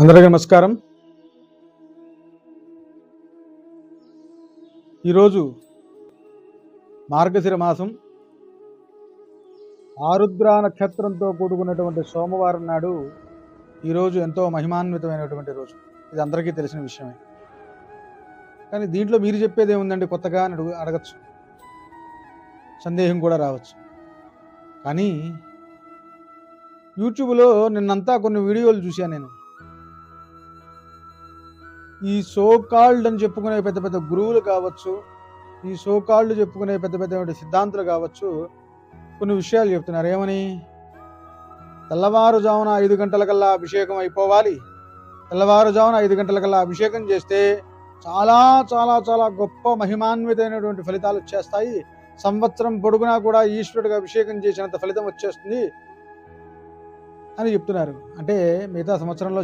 అందరికీ నమస్కారం. ఈరోజు మార్గశిర మాసం. ఆరుద్ర నక్షత్రంతో కూడుకున్నటువంటి సోమవారం నాడు ఈరోజు ఎంతో మహిమాన్వితమైనటువంటి రోజు. ఇది అందరికీ తెలిసిన విషయమే. కానీ దీంట్లో మీరు చెప్పేది ఏముందండి? కొత్తగా అని అడుగు అడగచ్చు. సందేహం కూడా రావచ్చు. కానీ యూట్యూబ్లో నిన్నంతా కొన్ని వీడియోలు చూశాను నేను. ఈ సోకాల్డ్ అని చెప్పుకునే పెద్ద పెద్ద గురువులు కావచ్చు ఈ సోకాల్డ్ చెప్పుకునే పెద్ద పెద్ద సిద్ధాంతులు కావచ్చు కొన్ని విషయాలు చెప్తున్నారు. ఏమని? తెల్లవారుజామున ఐదు గంటలకల్లా అభిషేకం అయిపోవాలి. తెల్లవారుజామున ఐదు గంటలకల్లా అభిషేకం చేస్తే చాలా చాలా చాలా గొప్ప మహిమాన్వితమైనటువంటి ఫలితాలు వచ్చేస్తాయి. సంవత్సరం పొడుగునా కూడా ఈశ్వరుడికి అభిషేకం చేసినంత ఫలితం వచ్చేస్తుంది అని చెప్తున్నారు. అంటే మిగతా సంవత్సరంలో